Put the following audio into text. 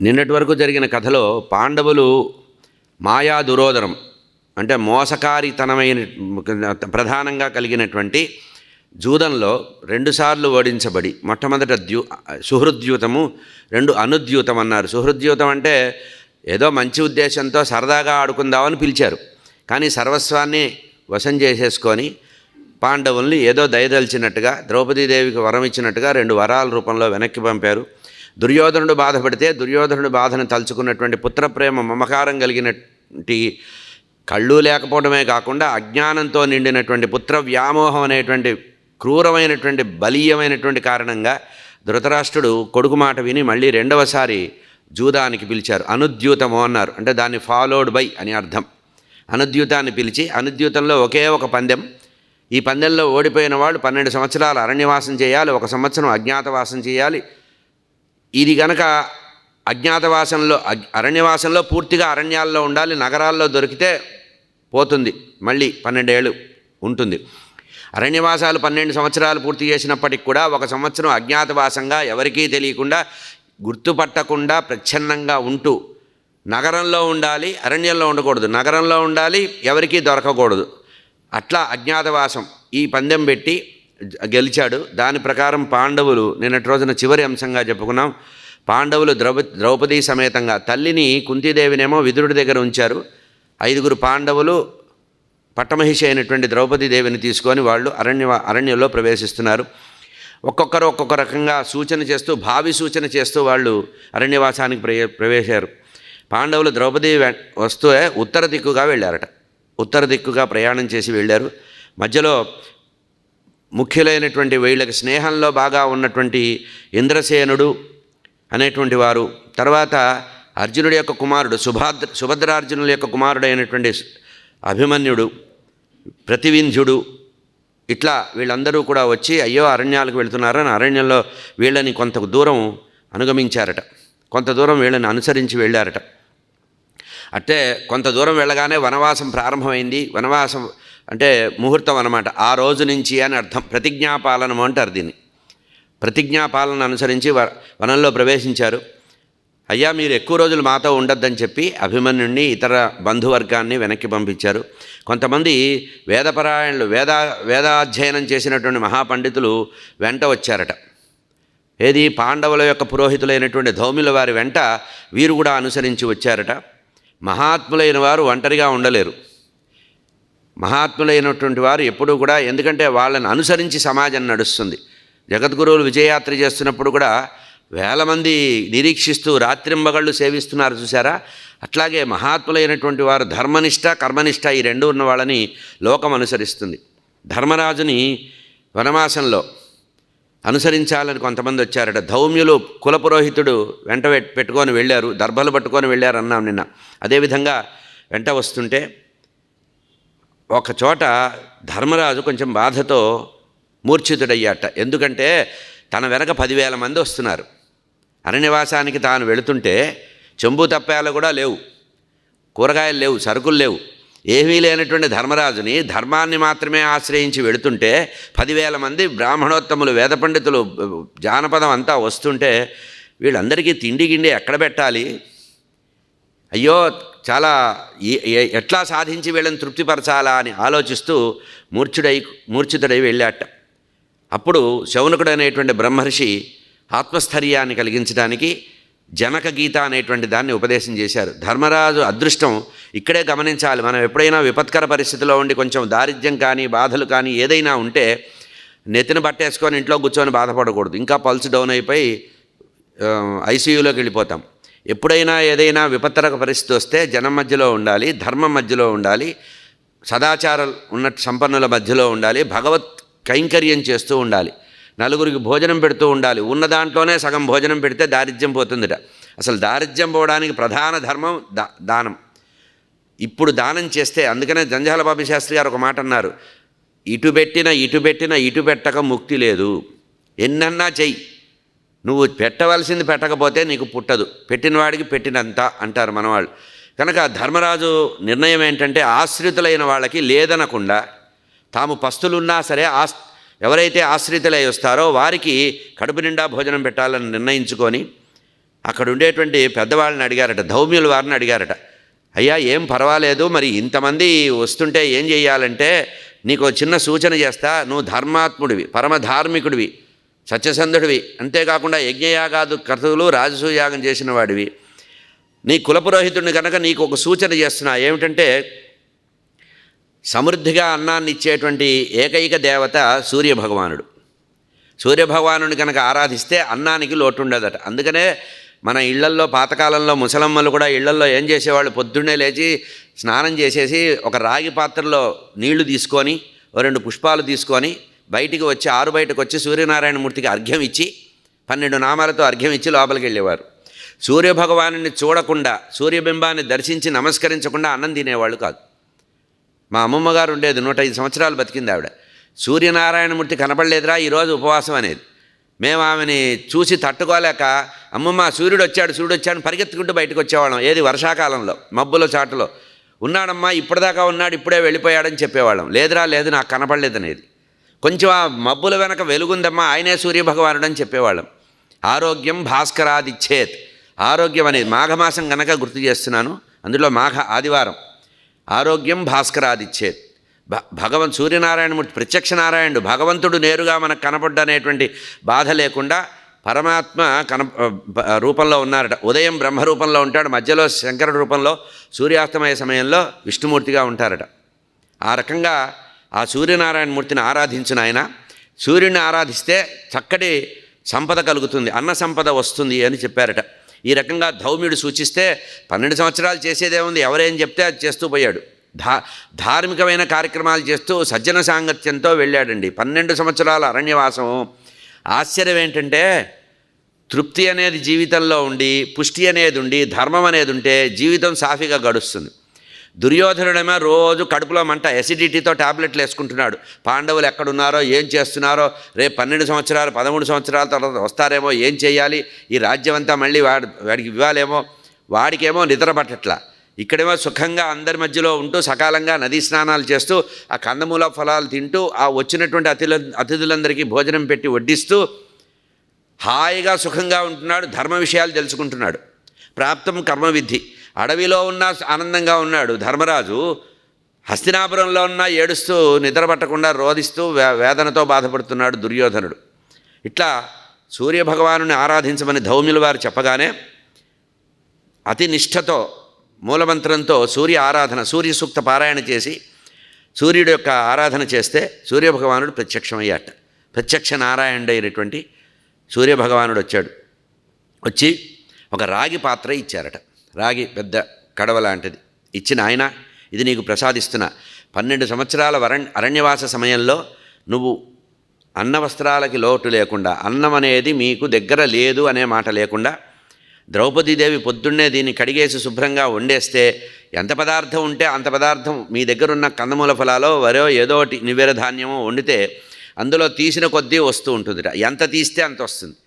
నిన్నటి వరకు జరిగిన కథలో పాండవులు మాయా దురోదరం అంటే మోసకారితనమైన ప్రధానంగా కలిగినటువంటి జూదంలో రెండుసార్లు ఓడించబడి మొట్టమొదట ద్యూ సుహృద్యూతము రెండు అనుద్యూతం అన్నారు. సుహృద్యూతం అంటే ఏదో మంచి ఉద్దేశంతో సరదాగా ఆడుకుందామని పిలిచారు. కానీ సర్వస్వాన్ని వశం చేసేసుకొని పాండవుల్ని ఏదో దయదలిచినట్టుగా ద్రౌపదీదేవికి వరం ఇచ్చినట్టుగా రెండు వరాల రూపంలో వెనక్కి పంపారు. దుర్యోధనుడు బాధపడితే దుర్యోధనుడు బాధను తలుచుకున్నటువంటి పుత్రప్రేమ మమకారం కలిగినటువంటి కళ్ళు లేకపోవడమే కాకుండా అజ్ఞానంతో నిండినటువంటి పుత్ర వ్యామోహం అనేటువంటి క్రూరమైనటువంటి బలీయమైనటువంటి కారణంగా ధృతరాష్ట్రుడు కొడుకు మాట విని మళ్ళీ రెండవసారి జూదానికి పిలిచారు. అనుద్యూతము అన్నారు. అంటే దాన్ని ఫాలోడ్ బై అని అర్థం. అనుద్యూతాన్ని పిలిచి అనుద్యూతంలో ఒకే ఒక పందెం. ఈ పందెంలో ఓడిపోయిన వాళ్ళు పన్నెండు సంవత్సరాలు అరణ్యవాసం చేయాలి ఒక సంవత్సరం అజ్ఞాతవాసం చేయాలి ఇది గనక అజ్ఞాతవాసంలో అరణ్యవాసంలో పూర్తిగా అరణ్యాల్లో ఉండాలి నగరాల్లో దొరికితే పోతుంది. మళ్ళీ పన్నెండేళ్ళు ఉంటుంది. అరణ్యవాసాలు పన్నెండు సంవత్సరాలు పూర్తి చేసినప్పటికి కూడా ఒక సంవత్సరం అజ్ఞాతవాసంగా ఎవరికీ తెలియకుండా గుర్తుపట్టకుండా ప్రచ్ఛన్నంగా ఉంటూ నగరంలో ఉండాలి అరణ్యంలో ఉండకూడదు. నగరంలో ఉండాలి ఎవరికీ దొరకకూడదు. అట్లా అజ్ఞాతవాసం ఈ పందెం పెట్టి గెలిచాడు. దాని ప్రకారం పాండవులు నిన్నటి రోజున చివరి అంశంగా చెప్పుకున్నాం. పాండవులు ద్రౌప ద్రౌపదీ సమేతంగా తల్లిని కుంతీదేవినేమో విదురుడి దగ్గర ఉంచారు. ఐదుగురు పాండవులు పట్టమహిషి అయినటువంటి ద్రౌపదీదేవిని తీసుకొని వాళ్ళు అరణ్య అరణ్యంలో ప్రవేశిస్తున్నారు. ఒక్కొక్కరు ఒక్కొక్క రకంగా సూచన చేస్తూ భావి సూచన చేస్తూ వాళ్ళు అరణ్యవాసానికి ప్రవే ప్రవేశారు. పాండవులు ద్రౌపది వస్తూ ఉత్తర దిక్కుగా వెళ్ళారట. ఉత్తర దిక్కుగా ప్రయాణం చేసి వెళ్ళారు. మధ్యలో ముఖ్యులైనటువంటి వీళ్ళకి స్నేహంలో బాగా ఉన్నటువంటి ఇంద్రసేనుడు అనేటువంటి వారు. తర్వాత అర్జునుడి యొక్క కుమారుడు సుభాద్ర సుభద్రార్జునుల యొక్క కుమారుడైనటువంటి అభిమన్యుడు ప్రతివింధ్యుడు ఇట్లా వీళ్ళందరూ కూడా వచ్చి అయ్యో అరణ్యాలకు వెళుతున్నారని అరణ్యంలో వీళ్ళని కొంత దూరం అనుగమించారట. కొంత దూరం వీళ్ళని అనుసరించి వెళ్ళారట. అంటే కొంత దూరం వెళ్ళగానే వనవాసం ప్రారంభమైంది. వనవాసం అంటే ముహూర్తం అనమాట ఆ రోజు నుంచి అని అర్థం. ప్రతిజ్ఞాపాలనము అంటారు దీన్ని. ప్రతిజ్ఞాపాలన అనుసరించి వ వనంలో ప్రవేశించారు. అయ్యా మీరు ఎక్కువ రోజులు మాతో ఉండొద్దని చెప్పి అభిమన్యుణ్ణి ఇతర బంధువర్గాన్ని వెనక్కి పంపించారు. కొంతమంది వేదపరాయణులు వేద వేదాధ్యయనం చేసినటువంటి మహాపండితులు వెంట వచ్చారట. ఏది? పాండవుల యొక్క పురోహితులైనటువంటి ధౌమిల వారి వెంట వీరు కూడా అనుసరించి వచ్చారట. మహాత్ములైన వారు ఒంటరిగా ఉండలేరు. మహాత్ములైనటువంటి వారు ఎప్పుడూ కూడా ఎందుకంటే వాళ్ళని అనుసరించి సమాజం నడుస్తుంది. జగద్గురువులు విజయయాత్ర చేస్తున్నప్పుడు కూడా వేల మంది నిరీక్షిస్తూ రాత్రింబగళ్ళు సేవిస్తున్నారు చూసారా అట్లాగే మహాత్ములైనటువంటి వారు ధర్మనిష్ట కర్మనిష్ట ఈ రెండు ఉన్న వాళ్ళని లోకం అనుసరిస్తుంది. ధర్మరాజుని వనవాసంలో అనుసరించాలని కొంతమంది వచ్చారట. ధౌమ్యులు కులపురోహితుడు వెంట పెట్టుకొని వెళ్ళారు దర్భలు పట్టుకొని వెళ్ళారు అన్నాం నిన్న. అదేవిధంగా వెంట వస్తుంటే ఒక చోట ధర్మరాజు కొంచెం బాధతో మూర్ఛితుడయ్యాట. ఎందుకంటే తన వెనక పదివేల మంది వస్తున్నారు. అరణ్యవాసానికి తాను వెళుతుంటే చెంబు తప్పాలు కూడా లేవు. కూరగాయలు లేవు సరుకులు లేవు. ఏమీ లేనటువంటి ధర్మరాజుని ధర్మాన్ని మాత్రమే ఆశ్రయించి వెళుతుంటే పదివేల మంది బ్రాహ్మణోత్తములు వేద పండితులు జానపదం అంతా వస్తుంటే వీళ్ళందరికీ తిండి గిండి ఎక్కడ పెట్టాలి? అయ్యో చాలా ఏ- ఎట్లా సాధించి వీళ్ళని తృప్తిపరచాలా అని ఆలోచిస్తూ మూర్ఛుడై మూర్ఛితుడై వెళ్ళాట. అప్పుడు శౌనకుడు అనేటువంటి బ్రహ్మర్షి ఆత్మస్థైర్యాన్ని కలిగించడానికి జనక గీత అనేటువంటి దాన్ని ఉపదేశం చేశారు. ధర్మరాజు అదృష్టం ఇక్కడే గమనించాలి. మనం ఎప్పుడైనా విపత్కర పరిస్థితిలో ఉండి కొంచెం దారిద్ర్యం కానీ బాధలు కానీ ఏదైనా ఉంటే నెత్తిన బట్టేసుకొని ఇంట్లో కూర్చొని బాధపడకూడదు. ఇంకా పల్స్ డౌన్ అయిపోయి ఐసీయూలోకి వెళ్ళిపోతాం. ఎప్పుడైనా ఏదైనా విపత్తరక పరిస్థితి వస్తే జనం మధ్యలో ఉండాలి ధర్మం మధ్యలో ఉండాలి సదాచారం ఉన్న సంపన్నుల మధ్యలో ఉండాలి భగవత్ కైంకర్యం చేస్తూ ఉండాలి నలుగురికి భోజనం పెడుతూ ఉండాలి ఉన్న దాంట్లోనే సగం భోజనం పెడితే దారిద్ర్యం పోతుందిట. అసలు దారిద్ర్యం పోవడానికి ప్రధాన ధర్మం దా దానం. ఇప్పుడు దానం చేస్తే అందుకనే జంజాల బాబు శాస్త్రి గారు ఒక మాట అన్నారు ఇటు పెట్టిన ఇటు పెట్టిన ఇటు పెట్టక ముక్తి లేదు. ఎన్నన్నా చెయ్యి. నువ్వు పెట్టవలసింది పెట్టకపోతే నీకు పుట్టదు. పెట్టిన వాడికి పెట్టినంత అంటారు మనవాళ్ళు. కనుక ధర్మరాజు నిర్ణయం ఏంటంటే ఆశ్రితులైన వాళ్ళకి లేదనకుండా తాము పస్తులున్నా సరే ఆస్ ఎవరైతే ఆశ్రితులై వస్తారో వారికి కడుపు నిండా భోజనం పెట్టాలని నిర్ణయించుకొని అక్కడ ఉండేటువంటి పెద్దవాళ్ళని అడిగారట ధౌమ్యుల వారిని అడిగారట. అయ్యా ఏం పర్వాలేదు మరి ఇంతమంది వస్తుంటే ఏం చేయాలంటే నీకు చిన్న సూచన చేస్తా నువ్వు ధర్మాత్ముడివి పరమధార్మికుడివి. సత్యసంధుడివి. అంతేకాకుండా యజ్ఞయాగాదు కర్తలు రాజసూయాగం చేసిన వాడివి నీ కులపురోహితుడిని కనుక నీకు ఒక సూచన చేస్తున్నా. ఏమిటంటే సమృద్ధిగా అన్నాన్ని ఇచ్చేటువంటి ఏకైక దేవత సూర్యభగవానుడు. సూర్యభగవానుని కనుక ఆరాధిస్తే అన్నానికి లోటు ఉండదట అందుకనే మన ఇళ్ళల్లో పాతకాలంలో ముసలమ్మలు కూడా ఇళ్ళల్లో ఏం చేసేవాళ్ళు? పొద్దున్నే లేచి స్నానం చేసేసి ఒక రాగి పాత్రలో నీళ్ళు తీసుకొని ఓ రెండు పుష్పాలు తీసుకొని బయటికి వచ్చి ఆరు బయటకు వచ్చి సూర్యనారాయణమూర్తికి అర్ఘ్యం ఇచ్చి పన్నెండు నామాలతో అర్ఘ్యం ఇచ్చి లోపలికి వెళ్ళేవారు. సూర్యభగవాను చూడకుండా సూర్యబింబాన్ని దర్శించి నమస్కరించకుండా అన్నం తినేవాళ్ళు కాదు. మా అమ్మమ్మ గారు ఉండేది నూట ఐదు సంవత్సరాలు బతికింది ఆవిడ. సూర్యనారాయణమూర్తి కనపడలేదురా ఈరోజు ఉపవాసం అనేది. మేము ఆమెని చూసి తట్టుకోలేక అమ్మమ్మ సూర్యుడు వచ్చాడు సూర్యుడు వచ్చాడు పరిగెత్తుకుంటూ బయటకు వచ్చేవాళ్ళం. ఏది? వర్షాకాలంలో మబ్బుల చాటులో. ఉన్నాడమ్మా ఇప్పటిదాకా ఉన్నాడు ఇప్పుడే వెళ్ళిపోయాడని చెప్పేవాళ్ళం. లేదురా లేదు నాకు కనపడలేదనేది కొంచెం ఆ మబ్బుల వెనక వెలుగుందమ్మా ఆయనే సూర్యభగవానుడు అని చెప్పేవాళ్ళం. ఆరోగ్యం భాస్కరాదిచ్చేత్. ఆరోగ్యం అనేది మాఘమాసం గనక గుర్తు చేస్తున్నాను అందులో మాఘ ఆదివారం. ఆరోగ్యం భాస్కరాదిచ్చేత్. భ భగవన్ సూర్యనారాయణమూర్తి ప్రత్యక్ష నారాయణుడు భగవంతుడు నేరుగా మనకు కనపడ్డనేటువంటి బాధ లేకుండా పరమాత్మ కన రూపంలో ఉన్నారట. ఉదయం బ్రహ్మ రూపంలో ఉంటాడు మధ్యలో శంకరుడు రూపంలో సూర్యాస్తమయ సమయంలో విష్ణుమూర్తిగా ఉంటారట. ఆ రకంగా ఆ సూర్యనారాయణమూర్తిని ఆరాధించిన ఆయన. సూర్యుని ఆరాధిస్తే చక్కటి సంపద కలుగుతుంది అన్న సంపద వస్తుంది అని చెప్పారట. ఈ రకంగా ధౌమ్యుడు సూచిస్తే పన్నెండు సంవత్సరాలు చేసేదేముంది ఎవరేం చెప్తే అది చేస్తూ పోయాడు. ధా ధార్మికమైన కార్యక్రమాలు చేస్తూ సజ్జన సాంగత్యంతో వెళ్ళాడండి. పన్నెండు సంవత్సరాల అరణ్యవాసం ఆశ్చర్యం ఏంటంటే తృప్తి అనేది జీవితంలో ఉండి పుష్టి అనేది ఉండి ధర్మం అనేది ఉంటే జీవితం సాఫీగా గడుస్తుంది. దుర్యోధనుడేమో రోజు కడుపులో మంట ఎసిడిటీతో టాబ్లెట్లు వేసుకుంటున్నాడు. పాండవులు ఎక్కడున్నారో ఏం చేస్తున్నారో రేపు పన్నెండు సంవత్సరాలు పదమూడు సంవత్సరాల తర్వాత వస్తారేమో ఏం చేయాలి ఈ రాజ్యం అంతా మళ్ళీ వాడి వాడికి ఇవ్వాలేమో వాడికేమో నిద్ర పట్టట్లా. ఇక్కడేమో సుఖంగా అందరి మధ్యలో ఉంటూ సకాలంగా నదీ స్నానాలు చేస్తూ ఆ కందమూల ఫలాలు తింటూ ఆ వచ్చినటువంటి అతిథుల అతిథులందరికీ భోజనం పెట్టి వడ్డిస్తూ హాయిగా సుఖంగా ఉంటున్నాడు ధర్మ విషయాలు తెలుసుకుంటున్నాడు. ప్రాప్తం కర్మవిధి అడవిలో ఉన్న ఆనందంగా ఉన్నాడు ధర్మరాజు. హస్తినాపురంలో ఉన్న ఏడుస్తూ నిద్రపట్టకుండా రోధిస్తూ వేదనతో బాధపడుతున్నాడు దుర్యోధనుడు. ఇట్లా సూర్యభగవాను ఆరాధించమని ధౌమ్యుల వారు చెప్పగానే అతి నిష్ఠతో మూలమంత్రంతో సూర్య ఆరాధన సూర్య సూక్త పారాయణ చేసి సూర్యుడు యొక్క ఆరాధన చేస్తే సూర్యభగవానుడు ప్రత్యక్షమయ్యాట. ప్రత్యక్ష నారాయణుడు అయినటువంటి సూర్యభగవానుడు వచ్చాడు. వచ్చి ఒక రాగి పాత్ర ఇచ్చారట. రాగి పెద్ద కడవ లాంటిది. ఇచ్చిన ఆయన ఇది నీకు ప్రసాదిస్తున్నా. పన్నెండు సంవత్సరాల వరణ్ అరణ్యవాస సమయంలో నువ్వు అన్న వస్త్రాలకి లోటు లేకుండా అన్నం అనేది మీకు దగ్గర లేదు అనే మాట లేకుండా ద్రౌపదీదేవి పొద్దున్నే దీన్ని కడిగేసి శుభ్రంగా వండేస్తే ఎంత పదార్థం ఉంటే అంత పదార్థం మీ దగ్గర ఉన్న కందమూల ఫలాలో వరో ఏదో ఒకటి నివేర ధాన్యమో వండితే అందులో తీసిన కొద్దీ వస్తూ ఉంటుంది ఎంత తీస్తే అంత వస్తుంది.